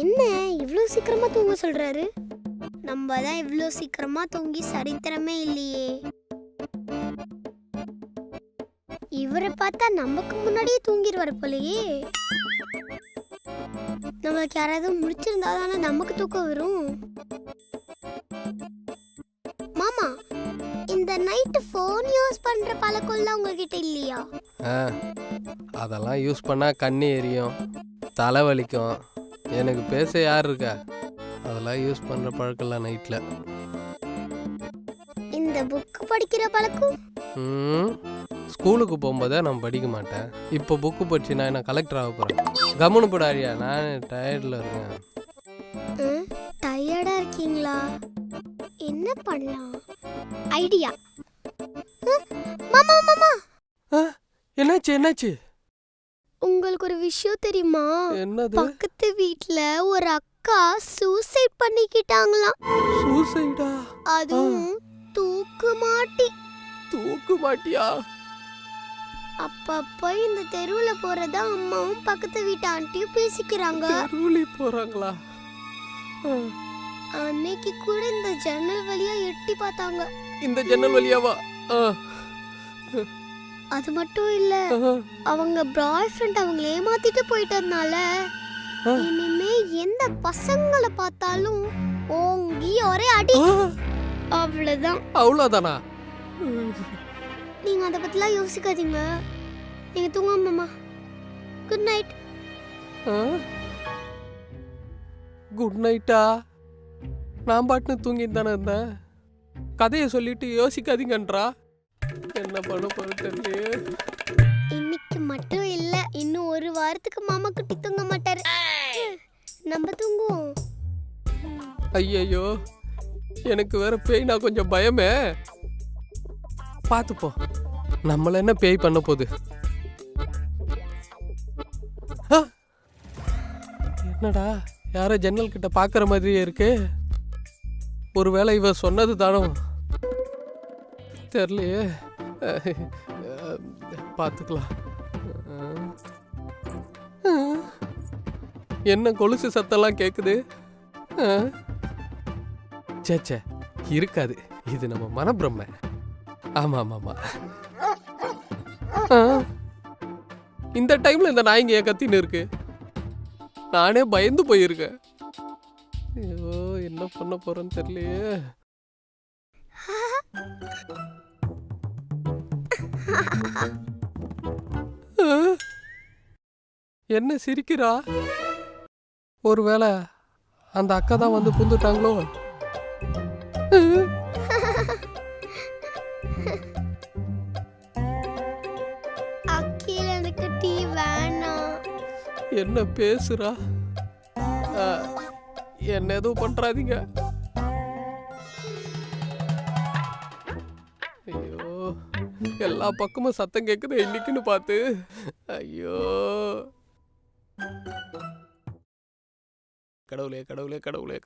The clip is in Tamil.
என்ன இவ்வளோ சீக்கிரமா தூங்க சொல்றாரு? நம்ம தான் இவ்வளோ சீக்கிரமா தூங்கி சரித்திரமே இல்லையே. இவரை பார்த்தா நமக்கு முன்னாடியே தூங்கிடுவார் போலயே. நம்மளுக்கு யாராவது முடிச்சிருந்தா தானே நமக்கு தூக்கம் வரும். நைட்டு ஃபோன் யூஸ் பண்ற பழக்கம்லாம் உங்ககிட்ட இல்லையா? ஆ அதெல்லாம் யூஸ் பண்ணால் கண்ணு எரியும் தலை வலிக்கும். எனக்கு பேச யார் இருக்கா? அதெல்லாம் யூஸ் பண்ணுற பழக்கம்லாம் நைட்டில் இந்த புக் படிக்கிற பழக்கம்? ம் ஸ்கூலுக்கு போகும்போதே நான் படிக்க மாட்டேன். இப்போ புக்கு படிச்சு நான் என்ன கலெக்டர் ஆக போகிறேன் கம்முனு போடாரியா நான் டயர்டில் இருக்கேன். டயர்டா இருக்கீங்களா? என்ன பண்ணலாம்? ஐடியா மாமா மாமா. என்னாச்சு என்னாச்சு? உங்களுக்கு ஒரு விஷயம் தெரியுமா? என்னது? பக்கத்து வீட்ல ஒரு அக்கா சூசைட் பண்ணிக்கிட்டாங்களாம். சூசைடா அதுவும் தூக்கு மாட்டி. தூக்கு மாட்டியா? அப்பப்ப இந்த தெருவுல போறதா அம்மாவும் பக்கத்து வீட்டு ஆண்டியும் பேசிக்கிறாங்க. தெருவுலி போகிறாங்களா அன்னைக்கு கூட இந்த ஜன்னல் வழியா எட்டி பார்த்தாங்க. இந்த ஜன்னல் வழியாவா? ஆ. அது மட்டும் இல்ல அவங்க பாய் ஃப்ரெண்ட் அவங்கள ஏமாத்திட்டு போயிட்டதுனால. இனிமே எந்த பசங்களை பார்த்தாலும் ஓங்கி ஒரே அடி. அவ்வளவுதான். அவ்வளோதானா நீங்க அதை பத்திலாம் யோசிக்காதீங்க. நீங்க தூங்க மாமா. குட் நைட் குட் நைட்டா நான் பாட்டுன்னு தூங்கிட்டு தானே இருந்தேன். கதையை சொல்லிட்டு யோசிக்காதீங்கன்றா? என்ன பண்ண தெரியலையே. இன்னைக்கு மட்டும் இல்ல இன்னும் ஒரு வாரத்துக்கு மாமா குட்டி தூங்க மாட்டாரு. நம்ம தூங்குவோம். ஐயையோ எனக்கு வேற பேய்னா கொஞ்சம் பயமே. பார்த்துப்போம் நம்மள என்ன பேய் பண்ண போகுது! என்னடா யாரோ ஜன்னல் கிட்ட பார்க்குற மாதிரியே இருக்கு. ஒருவேளை இவ சொன்னது தானோ? தெரியலையே. பார்த்துக்கலாம். என்ன கொலுசு சத்தெல்லாம் கேட்குது சேச்சே இருக்காது. இது நம்ம மனப்பிரம்ம ஆமா ஆமா ஆமா. இந்த டைம்ல இந்த நாய்ங்க ஏன் கத்தின்னு இருக்கு. நானே பயந்து போயிருக்கேன். ஐயோ என்ன பண்ண போறேன்னு தெரியலையே. என்ன சிரிக்கிறா? ஒருவேளை அந்த அக்கா தான் வந்து புந்துட்டாங்களோ? என்ன பேசுறா? என்ன எதுவும் பண்றாதீங்க. எல்லா பக்கமும் சத்தம் கேட்குது இன்னைக்குன்னு பார்த்து ஐயோ. கடவுளே கடவுளே கடவுளே கடவுளே.